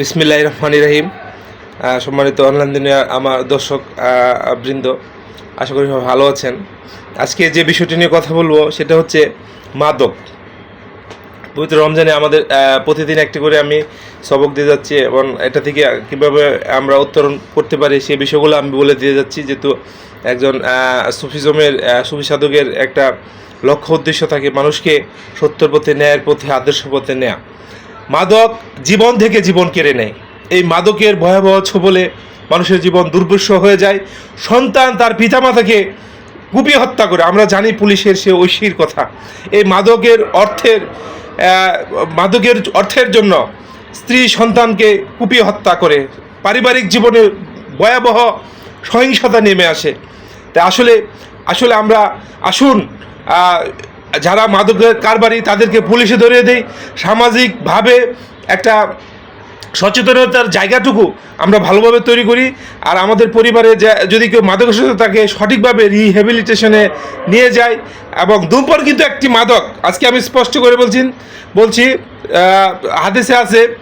বিসমিল্লাহ রহমান রাহিম। সম্মানিত অনলাইন দুনিয়ার আমার দর্শক বৃন্দ, আশা করি ভালো আছেন। আজকে যে বিষয়টি নিয়ে কথা বলব সেটা হচ্ছে মাদক। পবিত্র রমজানে আমাদের প্রতিদিন একটি করে আমি সবক দিয়ে যাচ্ছি এবং এটা থেকে কীভাবে আমরা উত্তরণ করতে পারি সেই বিষয়গুলো আমি বলে দিয়ে যাচ্ছি। যেহেতু একজন সুফিজমের সুফি সাধকের একটা লক্ষ্য উদ্দেশ্য থাকে মানুষকে সত্যর পথে, ন্যায়ের পথে আদর্শ পথে নেয়া। মাদক জীবন থেকে জীবন কেড়ে নেয়। এই মাদকের ভয়াবহ ছবলে মানুষের জীবন দুর্বিষহ হয়ে যায়। সন্তান তার পিতামাতাকে কুপিয়ে হত্যা করে। আমরা জানি পুলিশের সে ঐশীর কথা। এই মাদকের অর্থের মাদকের অর্থের জন্য স্ত্রী সন্তানকে কুপিয়ে হত্যা করে। পারিবারিক জীবনে ভয়াবহ সহিংসতা নেমে আসে। তা আসলে আসলে আমরা আসুন যারা মাদকের কারবারি তাদেরকে পুলিশে ধরিয়ে দেই। সামাজিকভাবে একটা সচেতনতার জায়গাটুকু আমরা ভালোভাবে তৈরি করি। আর আমাদের পরিবারে যা- যদি কেউ মাদকাসক্ত তাকে সঠিকভাবে রিহ্যাবিলিটেশনে নিয়ে যায় এবং ধূমপান কিন্তু একটি মাদক। আজকে আমি স্পষ্ট করে বলছি বলছি হাদিসে আছে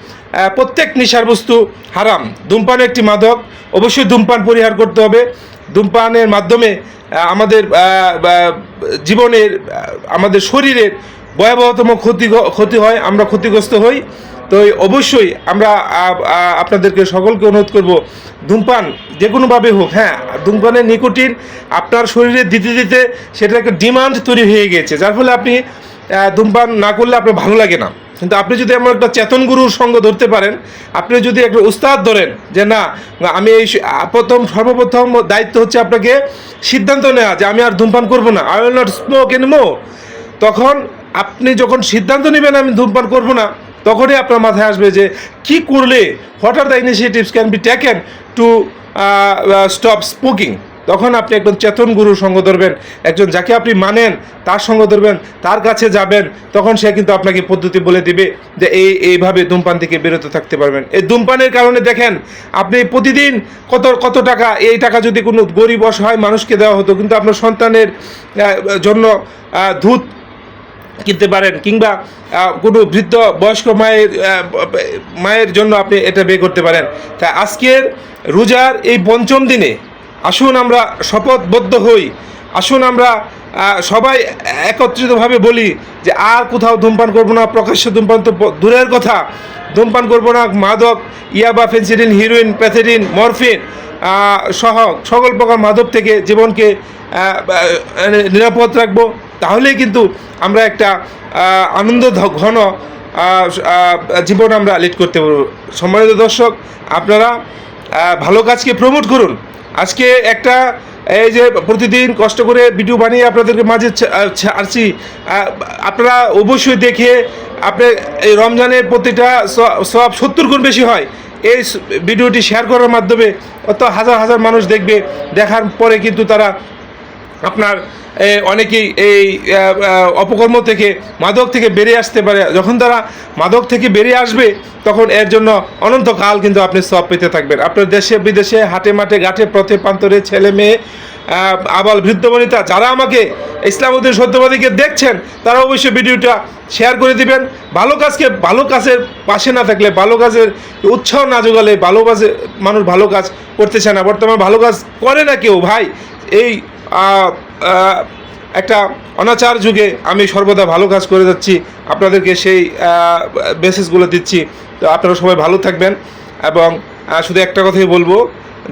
প্রত্যেক নেশার বস্তু হারাম। ধূমপান একটি মাদক অবশ্যই ধূমপান পরিহার করতে হবে। ধূমপানের মাধ্যমে আমাদের জীবনের আমাদের শরীরের ভয়াবহতম ক্ষতি ক্ষতি হয়, আমরা ক্ষতিগ্রস্ত হই। তো অবশ্যই আমরা আপনাদেরকে সকলকে অনুরোধ করব, ধূমপান যে কোনোভাবে হোক হ্যাঁ ধূমপানের নিকোটিন আপনার শরীরে দিতে দিতে সেটা একটা ডিমান্ড তৈরি হয়ে গেছে যার ফলে আপনি ধূমপান না করলে আপনার ভালো লাগে না। কিন্তু আপনি যদি এমন একটা চেতন গুরুর সঙ্গ ধরতে পারেন, আপনি যদি একটা উস্তাদ ধরেন যে, না, আমি এই প্রথম সর্বপ্রথম দায়িত্ব হচ্ছে আপনাকে সিদ্ধান্ত নেওয়া যে আমি আর ধূমপান করব না। I will not smoke anymore তখন আপনি যখন সিদ্ধান্ত নেবেন, আমি ধূমপান করব না, তখনই আপনার মাথায় আসবে যে, কি করলে? What are the initiatives can be taken to stop smoking তখন আপনি একজন চেতন গুরু সঙ্গ ধরবেন, একজন যাকে আপনি মানেন, তার সঙ্গ ধরবেন, তার কাছে যাবেন, তখন সে কিন্তু আপনাকে পদ্ধতি বলে দিবে যে এই, এইভাবে ধূমপান থেকে বিরত থাকতে পারবেন। এই ধূমপানের কারণে দেখেন, আপনি প্রতিদিন কত কত টাকা, এই টাকা যদি কোনো গরিব অসহায় মানুষকে দেওয়া হতো, কিন্তু আপনার সন্তানের জন্য ধূত কিনতে পারেন, কিংবা কোনো বৃদ্ধ বয়স্ক মায়ের মায়ের জন্য আপনি এটা বে করতে পারেন। তা আজকের রোজার এই পঞ্চম দিনে আসুন আমরা শপথবদ্ধ হই। আসুন আমরা সবাই একত্রিতভাবে বলি যে আর কোথাও ধূমপান করব না, প্রকাশ্য ধূমপান তো দূরের কথা। ধূমপান করব না, মাদক, ইয়াবা, ফেন্সিডিন, হিরোইন, প্যাথেডিন, মরফিন সহ সকল প্রকার মাদক থেকে জীবনকে নিরাপদ রাখব। তাহলেই কিন্তু আমরা একটা আনন্দ ঘন জীবন আমরা লিড করতে পারব। সম্মানিত দর্শক, আপনারা ভালো কাজকে প্রমোট করুন। আজকে একটা, এই যে প্রতিদিন কষ্ট করে ভিডিও বানিয়ে আপনাদেরকে মাঝে ছাড়ছি আপনারা অবশ্যই দেখে আপনি এই রমজানের প্রতিটা সব সত্তর গুণ বেশি হয়। এই ভিডিওটি শেয়ার করার মাধ্যমে অত হাজার হাজার মানুষ দেখবে, দেখার পরে কিন্তু তারা আপনার অনেকেই এই অপকর্ম থেকে, মাদক থেকে বেরিয়ে আসতে পারে। যখন তারা মাদক থেকে বেরিয়ে আসবে, তখন এর জন্য অনন্তকাল কিন্তু আপনি সব পেতে থাকবেন। আপনার দেশে, বিদেশে, হাটে মাঠে, ঘাটে, পথে, প্রান্তরে, ছেলে মেয়ে আবাল বৃদ্ধ বনিতা, যারা আমাকে ইসলামুদ্দিন সত্যবাদীকে দেখছেন, তারা অবশ্যই ভিডিওটা শেয়ার করে দিবেন। ভালো কাজকে, ভালো কাজের পাশে না থাকলে, ভালো কাজের উৎসাহ না যোগালে, ভালো কাজে, মানুষ ভালো কাজ করতেছে না। বর্তমানে ভালো কাজ করে না কেউ, ভাই। এই একটা অনাচার যুগে আমি সর্বদা ভালো কাজ করে যাচ্ছি। আপনাদেরকে সেই মেসেজগুলো দিচ্ছি। তো আপনারা সবাই ভালো থাকবেন এবং শুধু একটা কথাই বলব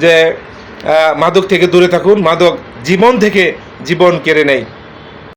যে মাদক থেকে দূরে থাকুন। মাদক জীবন থেকে জীবন কেড়ে নেয়।